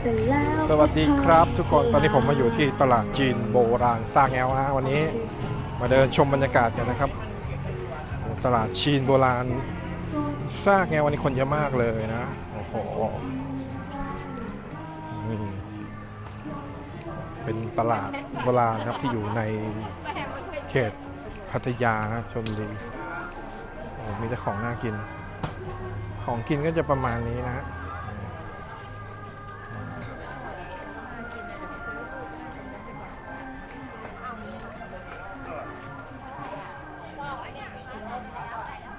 เสร็จแล้วสวัสดีครับทุกคนตอนนี้ผมมาอยู่ที่ตลาดจีนโบราณซางแงวนะวันนี้มาเดินชมบรรยากาศกันนะครับโอ้ตลาดจีนโบราณซากแงววันนี้คนเยอะมากเลยนะโอ้โหนี่เป็นตลาดโบราณครับที่อยู่ในเขตพัทยานะชลบุรีโอ้มีแต่ของน่ากิน ของกินก็จะประมาณนี้นะฮะ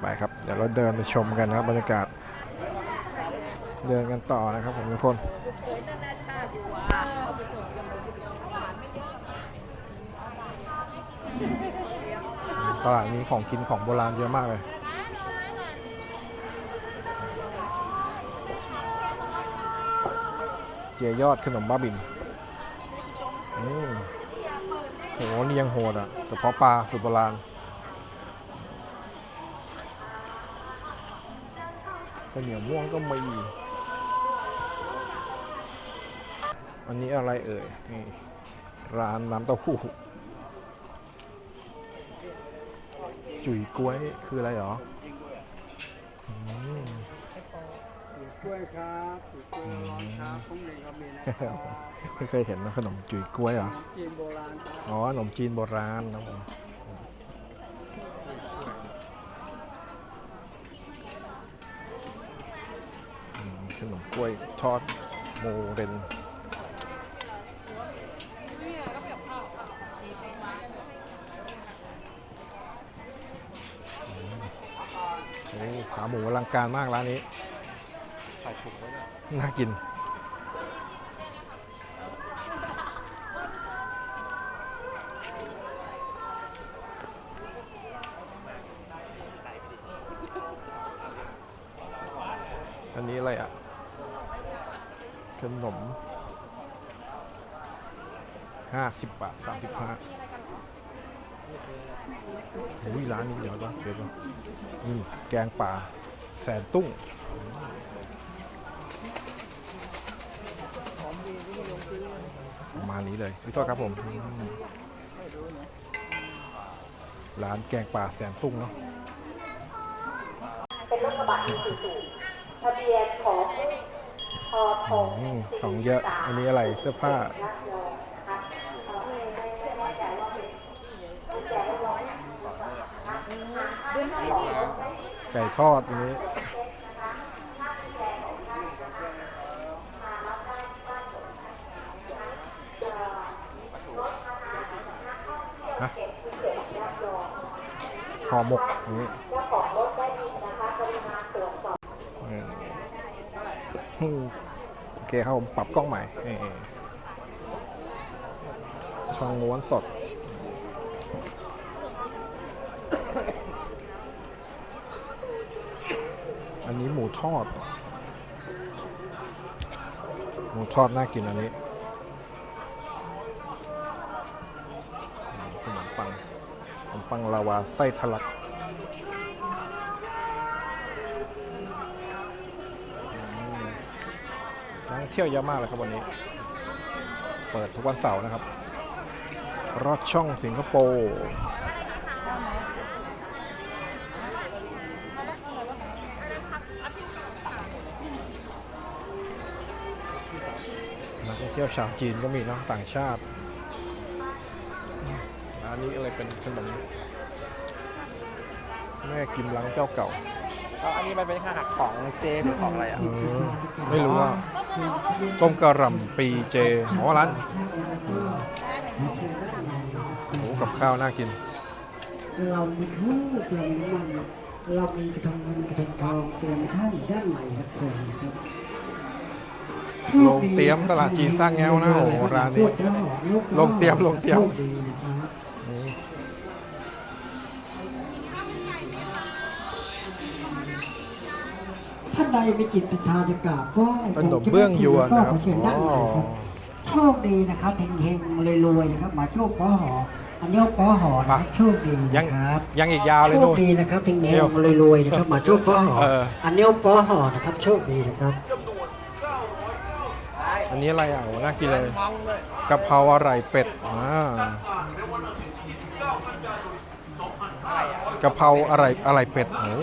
ไปครับ เดี๋ยวเราเดินไปชมกันนะครับบรรยากาศ เดินกันต่อนะครับผมทุกคนตลาดนี้ของกินของโบราณเยอะมากเลยเจียยอดขนมบ้าบินอืมโหนี่ยังโหดอะกระเพาะปลาสุดโบราณ ข้าวเหนียวม่วงก็มี อันนี้อะไรเอ่ย นี่ร้านน้ำเต้าหู้ จุ๋ยกล้วยคืออะไรหรออืมกล้วยครับกล้วยร้อนครับพรุ่งนี้ก็มีนะครับไม่เคยเห็นนะขนมจุ๋ยกล้วยเหรอ จีนโบราณครับ อ๋อขนมจีนโบราณนะผมอืมขนม กล้วยทอดโมเรนโอ้ขาหมูอลังการมากร้านนี้ใส่ถุงไว้ด้วยน่ากินอันนี้อะไรอะ ขนมห้าสิบบาทสามสิบห้าอุ้ยร้านนี้เดี๋ยวก่อนเดี๋ยวก่อนนี่แกงป่าแสนตุ้งประมาณนี้เลยพี่โทษครับผมมร้านแกงป่าแสนตุ้งเนาะเป็นรถกระบะอีซูซูทะเบียนของ อืมของเยอะ อันนี้อะไรเสื้อผ้าไม่ไม่ไม่แน่ใจว่าเป็นที่แกก็ร้อยนะคะด้วยของไก่ทอดอันนี้ ฮะห่อหมกอันนี้ เจ้าของรถได้ยินนะคะกรุณาตรวจสอบ อืมอืมโอ เคครับผมปรับกล้องใหม่ช่องม้วนสด อันนี้หมูทอด หมูทอดน่ากินอันนี้ขนมปังขนมปังลาวาไส้ทะลัก เที่ยวเยอะมากเลยครับวันนี้ เปิดทุกวันเสาร์นะครับรอดช่องสิงคโปร์นักท่องเที่ยวชาวจีนก็มีเนาะต่างชาติอันนี้อะไรเป็นขนมแม่กิมลังเจ้าเก่าอันนี้มันเป็นอาหารของเจหรือของอะไรอะเออไม่รู้ว่า ต้มกระหล่ำปีเจอ๋อร้านโอ้กับข้าวน่ากิน เรามีทูบเรามีน้ำมันเรามีกระทงเงินกระทงทองเตรียมท่านด้านใหม่ครับเชิญครับโรงเตรียมตลาดจีนสร้างแง้วนะโอ้โหร้านนี้โรงเตรียมโรงเตรียม ท่านใดมีจิตศรัทธาจะกราบก็ขนมเบื้องยวนนะครับ ก็ขอเชิญด้านในครับ โชคดีนะครับเฮงๆรวยๆนะครับมาโชคป้อหออันนี้ป้อหอนะครับโชคดียังนะครับ ยังอีกยาวเลยโชนู่คนดีนะครับเฮงเดี๋ยวๆรวยๆนะครับมาโชคป้อหอเออ อันนี้ป้อหอนะครับ โชคดีนะครับอันนี้อะไรอะโหน่ากินเลยกะเพราอะไรเป็ดอ่ากะเพราอะไรอะไรเป็ดโอ้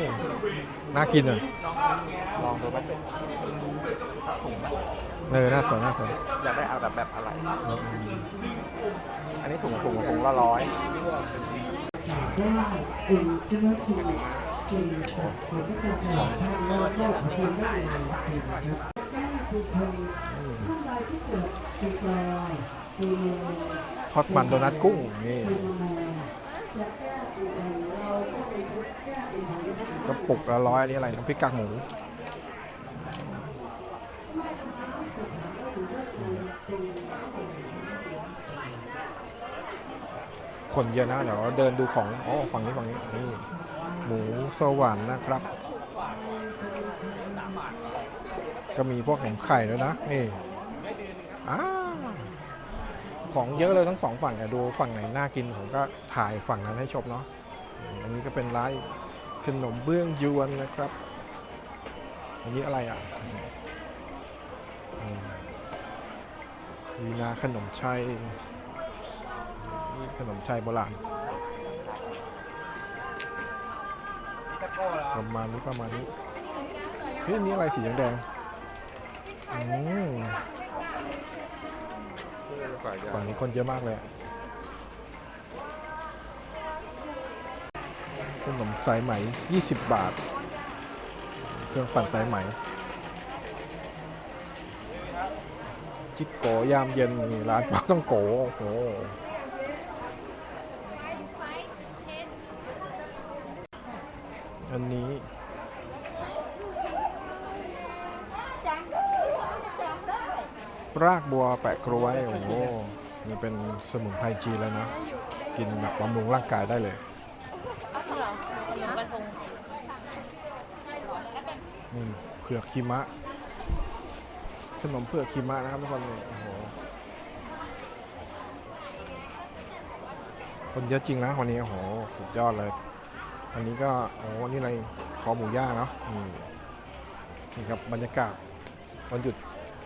น่ากินอะ ลองดูว่าเป็นเออน่าสนน่าสนอยากได้เอาแบบแบบอะไร อันนี้ถุงถุงถุงละร้อยได้เป็นเจ้าหน้าที่เป็นจากคนที่เป็นตลาดท่านแล้วก็คนได้งานนะครับได้คือคนท่านใดที่เกิดปีกลอยปีเมืองทอดมันโดนัทกุ้งนี่ปีมะแม่จะแก้ปีแดงเราก็เป็นคนแก้ปีแดงกระปุกละร้อยอันนี้อะไรน้ำพริกกากหมู คนเยอะนะ เดี๋ยวเดินดูของ อ๋อ ฝั่งนี้ฝั่งนี้ นี่ หมูสวรรค์นะครับ ก็มีพวกขนมไข่ด้วยนะ นี่อ้าของเยอะเลยทั้งสองฝั่งเนี่ยดูฝั่งไหนน่ากินผมก็ถ่ายฝั่งนั้นให้ชมเนาะ อันนี้ก็เป็นร้านขนมเบื้องยวนนะครับ อันนี้อะไรอะอืมมีนาขนมชัย ขนมชัยโบราณประมาณนี้ประมาณนี้เฮ้ยนี้อะไรสีแดงอืมฝั่งนี้คนเยอะมากเลยขนมสายไหม 20 บาท เครื่องปั่นสายไหม จิกโกยามเย็นนี่ร้านปลาต้องโกโอ้โห อันนี้ รากบัวแปะกล้วย โอ้โหนี่เป็นสมุนไพรจีนแล้วนะ กินแบบบำรุงร่างกายได้เลยนี่เผือกคีมะ ขนมเผือกคีมะนะครับทุกคนโอ้โหคนเยอะจริงนะวันนี้โอ้โห สุดยอดเลย อันนี้ก็โอ้นี่อะไรคอหมูย่างเนาะนี่นี่ครับบรรยากาศวันหยุด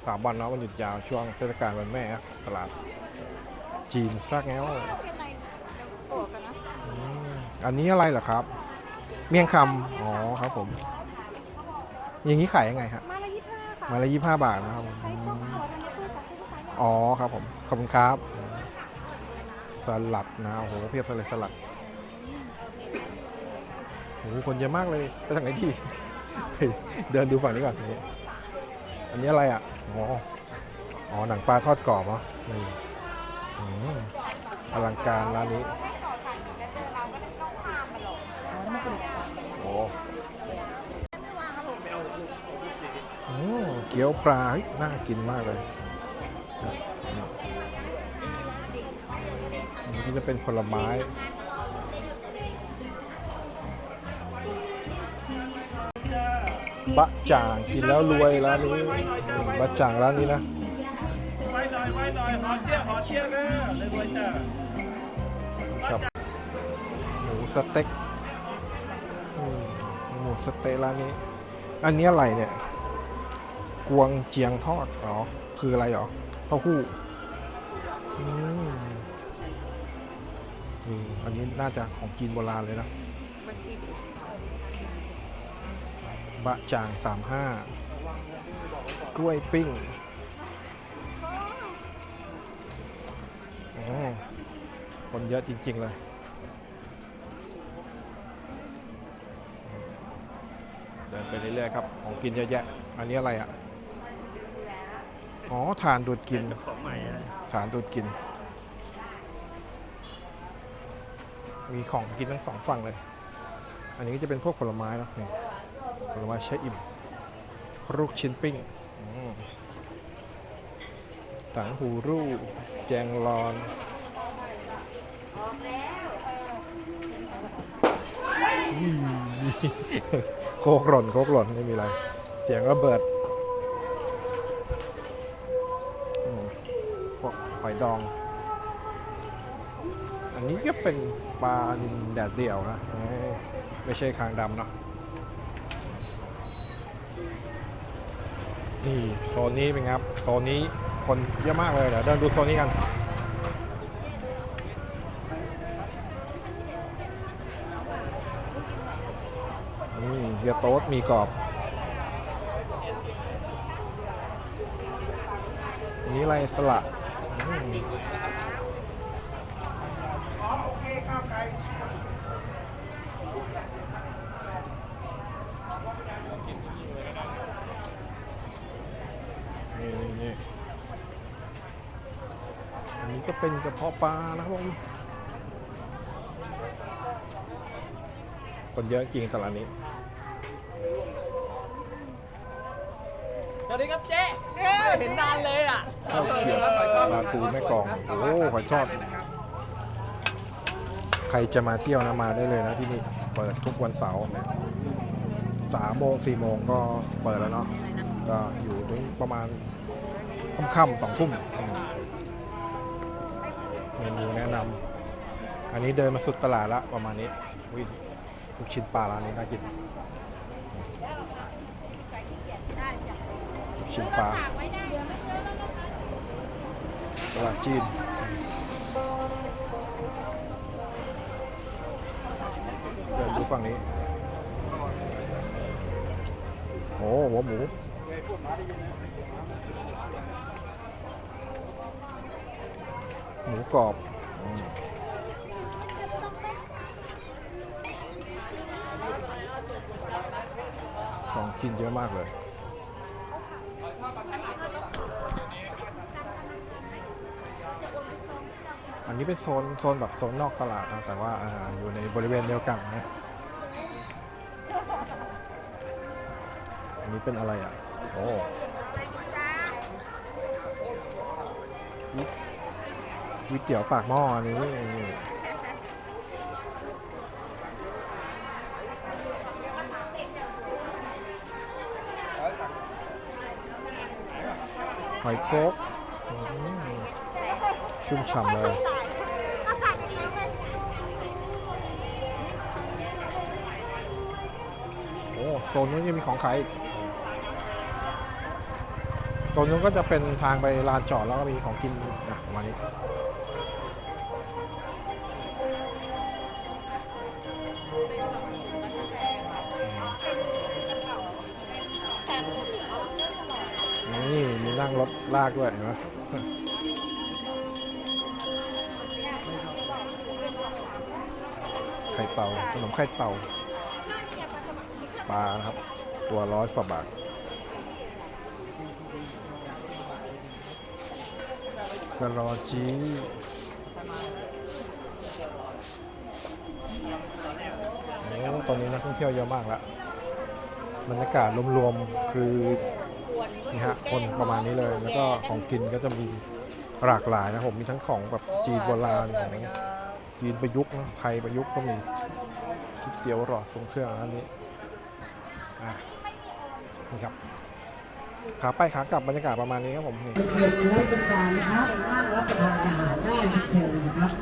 สามวันเนาะวันหยุดยาวช่วงเทศกาลวันแม่ครับตลาดจีนซากแง้วอืมอันนี้อะไรเหรอครับ เมี่ยงคำอ๋อครับผม อย่างนี้ขายยังไงฮะมาละยี่สิบห้าค่ะไมาละยี่ห้าบาทนะครับผมใช้ของขอธัญพืชค่ะที่ผู้ใช้อ๋อครับผมขอบคุณครับ สลัดนะโอ้โหเพียบเลยสลัด โอ้โหคนเยอะมากเลยไปทางไหนดี เดินดูฝั่งนี้ก่อนนี่อันนี้อะไรอะ อ๋อ อ๋อ หนังปลาทอดกรอบเหรอนี่อืมอลังการร้านนี้โอ้เกี๊ยวปลาน่ากินมากเลยอันนี้จะเป็นผลไม้ บะจ่างกินแล้วรวยร้านนี้บะจ่างร้านนี้นะไว้หน่อยไว้หน่อยหอเชี่ยหอเชี่ยนะเลยรวยจ้าครับหมูสเต็กอืมหมูสเต็กร้านนี้ อันนี้อะไรเนี่ย กวงเจียงทอดอ๋อคืออะไรหรอเต้าหู้อืมนี่อันนี้น่าจะของจีนโบราณเลยนะ บะจ่างสามห้ากล้วยปิ้งโอ้คนเยอะจริง ๆ เลย เดินไปเรื่อย ๆ ครับ ของกินเยอะแยะ อันนี้อะไรอะ อ๋อฐานดูดกินฐานดูดกิน มีของกินทั้งสองฝั่งเลย อันนี้ก็จะเป็นพวกผลไม้เนอะนี่ ผลไม้ใช้อิ่มลูกชิ้นปิ้งอืมถังหูรูแจงรอนอืมโคกหล่นโคกหล่นไม่มีอะไร เสียงระเบิดอืมพวกหอยดอง อันนี้ก็เป็นปลานิลแดดเดี่ยวนะเอ้ยไม่ใช่คางดำเนาะ นี่โซนนี้เป็นไงครับโซนนี้คนเยอะมากเลยเดี๋ยวเดินดูโซนนี้กันนี่เฮียโต๊ดมีกรอบอันนี้ไรสละอืมนี่นี่นี่อั นนี้ก็เป็นกระเพาะปลานะครับผมคนเยอะจริงตลาดนี้ สวัสดีครับเจ๊เอ๊ะเห็นนานเลยอะข้าวเกรียบปลาทูแม่กลองโอ้โหหอยทอดใครจะมาเที่ยวนะมาได้เลยนะที่นี่เปิดทุกวันเสาร์นะสามโมงสี่โมงก็เปิดแล้วเนาะก็อยู่ถึงประมาณค่ำๆสองทุ่มอืม เมนูแนะนำอันนี้เดินมาสุดตลาดละประมาณนี้วิลูกชิ้นปลาร้านนี้น่ากินลูกชิ้นปลาตลาดจีนเดินดูฝั่งนี้โอ้หัวหมู ห มูกรอบอของกินเยอะมากเลย อันนี้เป็นโซนโซนแบบโซนนอกตลาดนะแต่ว่าอ่าอยู่ในบริเวณเดียวกันนะอันนี้เป็นอะไรอะ โอ้ วิเตี๋ยวปากหม้อนี้หอยโคกชุ่มฉ่ำเลยโอ้โซนนู้นยังมีของขายอีกโซนนู้นก็จะเป็นทางไปลานจอดแล้วก็มีของกินอะประมาณนี้ งรถลากด้วยเห็นไหมไข่เต่าขนมไข่เต่าปลานะครับ ตัวร้อยกว่าบาทกระรอจีโอ้ตอนนี้นักท่องเที่ยวเยอะมากแล้วบรรยากาศรวมๆ คือ นี่ฮะคนประมาณนี้เลยแล้วก็ของกินก็จะมีหลากหลายนะผมมีทั้งของแบบจีนโบราณของจีนประยุกต์นะไทยประยุกต์ก็มีก๋วยเตี๋ยวหลอดทรงเครื่องอันนี้อะนี่ครับขาไปขากลับบรรยากาศประมาณนี้ครับผมนี่เรียนรู้เป็นการนะครับนั่งรับประทานอาหารได้เชิญนะครับ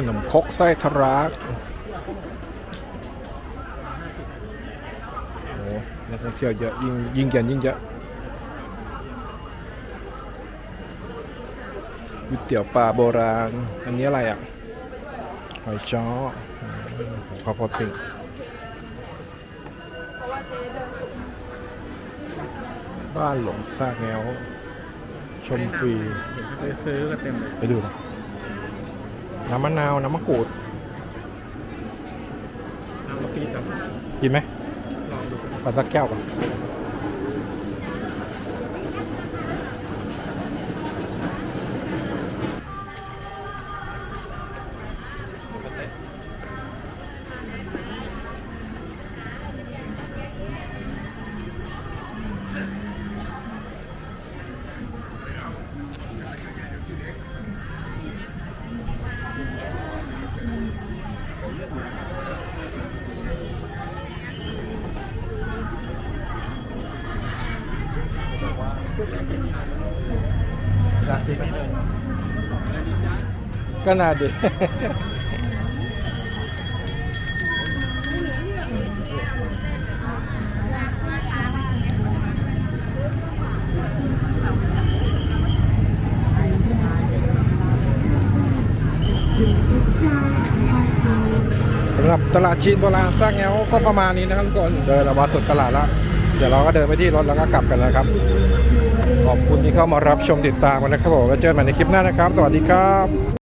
ขนมครกไส้ทะลักโอ้นักท่องเที่ยวเยอะยิ่งยิ่งเย็นยิ่งเยอะก๋วยเตี๋ยวปลาโบราณ อันนี้อะไรอะ หอยจ้ออืมของข้าวโพดปิ้งบ้านหลงซากแงวชมฟรี ไปซื้อก็เต็มเลย ไปดูนะ น้ำมะนาว น้ำมะกรูด น้ำกะปิครับกินไหมลองดูปลาสักแก้วก่อน ก็น่าดีสำหรับตลาดจีนโบราณสร้างแงวก็ประมาณนี้นะครับทุกคนเดินออกมาสุดตลาดแล้วเดี๋ยวเราก็เดินไปที่รถแล้วก็กลับกันแล้วครับ ขอบคุณที่เข้ามารับชมติดตามกันนะครับผมแล้วเจอกันใหม่ในคลิปหน้านะครับ สวัสดีครับ